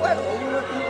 What?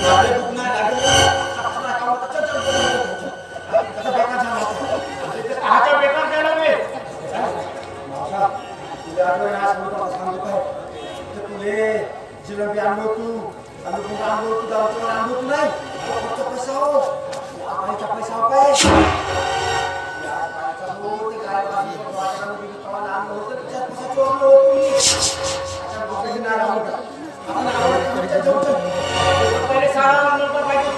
पहिले सारा नंतर पाहिजे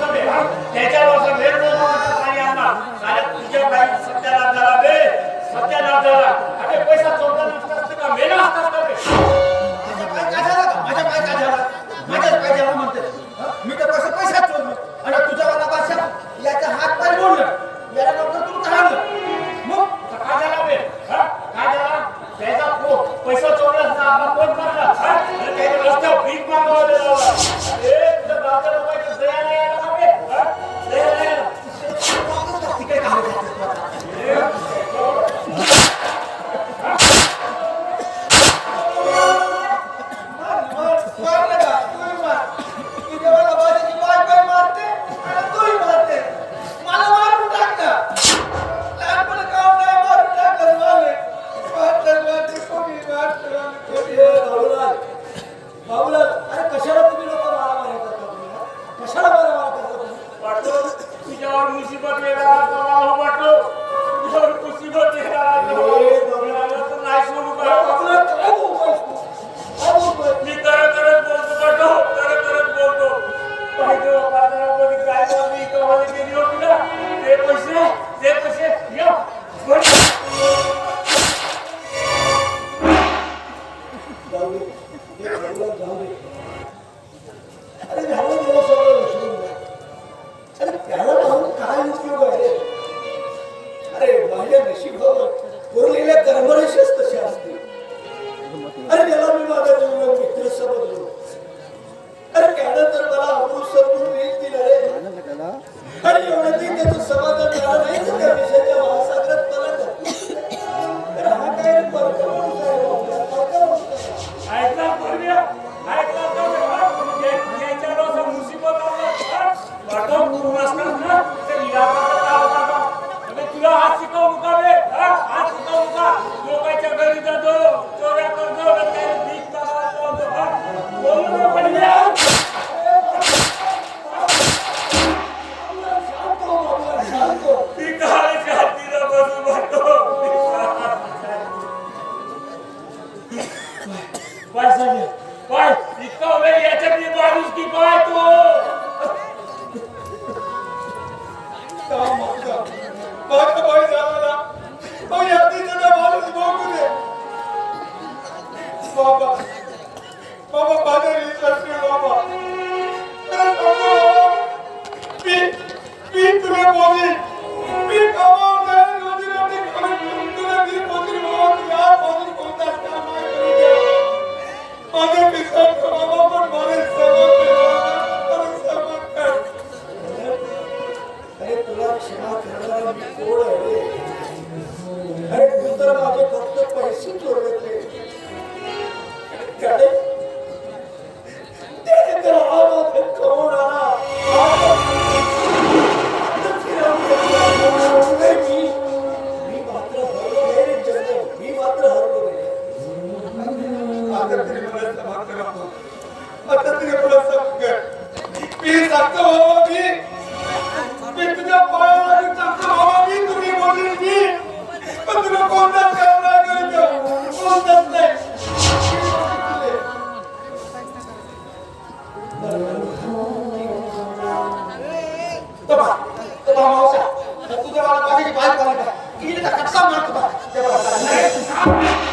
त्याच्यावर सगळे पाणी आणला साऱ्या तुझ्या काय सत्याला झाला बे. पैसा चौदा नसता का? मेला. पाय साहेब पाय इतका वेळ याच्यात मी माणूस की पाय तो बाबा बाबा बाजारी बाबा मी मी तुला बोली मी बाबा तुझे वाला पानी की बात कर रहा है कि ये तो कच्चा मार चुका है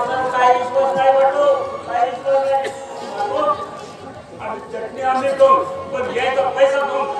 Tem amigo, o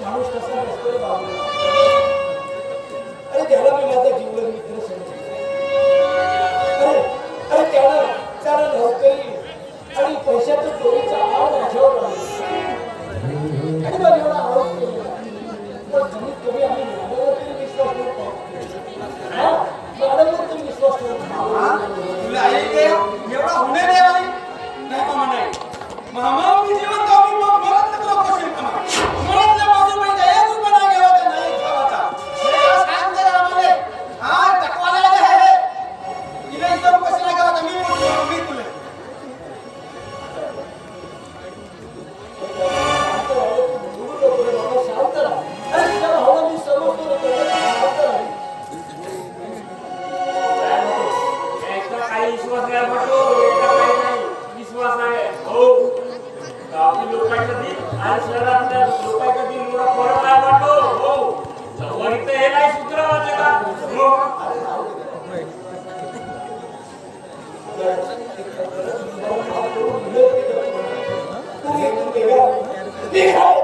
माणूस कसा नसतो बाबू? अरे त्याला मी माझा जीवन मित्र समजतो अरे त्याला त्याला नोकरी आणि पैशाचं चोरीचा आव माझ्यावर आणि एवढा आरोप केला. पण कमीत कमी आम्ही विश्वास ठेवतो विश्वास ठेवतो तुला एवढा होणे नाही मामा नाही मामा काही नाही विश्वास आहे. हो आपली लोकांच्या आणि शहरातल्या लोकांच्या मोठा फरक हो वरित हे नाही सूत्र वाचे का? Yeah.